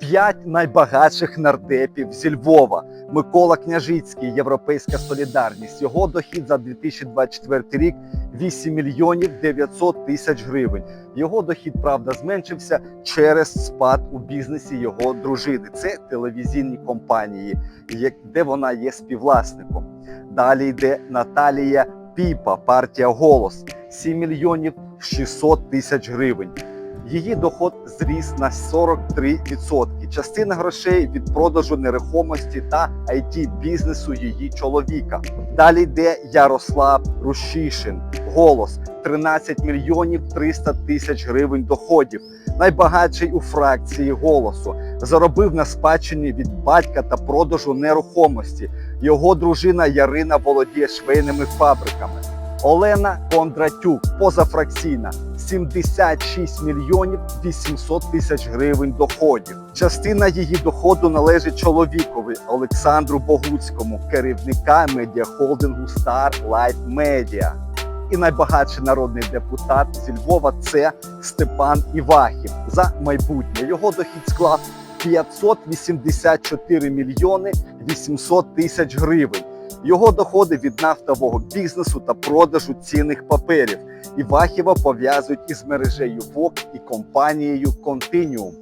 П'ять найбагатших нардепів зі Львова. Микола Княжицький, Європейська Солідарність. Його дохід за 2024 рік 8 мільйонів 900 тисяч гривень. Його дохід, правда, зменшився через спад у бізнесі його дружини. Це телевізійні компанії, де вона є співвласником. Далі йде Наталія Піпа, партія Голос 7 мільйонів 600 тисяч гривень. Її доход зріс на 43%. Частина грошей від продажу нерухомості та it бізнесу її чоловіка. Далі йде Ярослав Рущишин. Голос 13 мільйонів 300 тисяч гривень доходів. Найбагатший у фракції голосу заробив на спадщині від батька та продажу нерухомості. Його дружина Ярина володіє швейними фабриками. Олена Кондратюк, позафракційна, 76 мільйонів 800 тисяч гривень доходів. Частина її доходу належить чоловікові Олександру Богуцькому, керівника медіахолдингу Starlight Media. І найбагатший народний депутат зі Львова це Степан Івахів за майбутнє. Його дохід склав 584 мільйони 800 тисяч гривень. Його доходи від нафтового бізнесу та продажу цінних паперів. Івахіва пов'язують із мережею ВОК і компанією Континіум.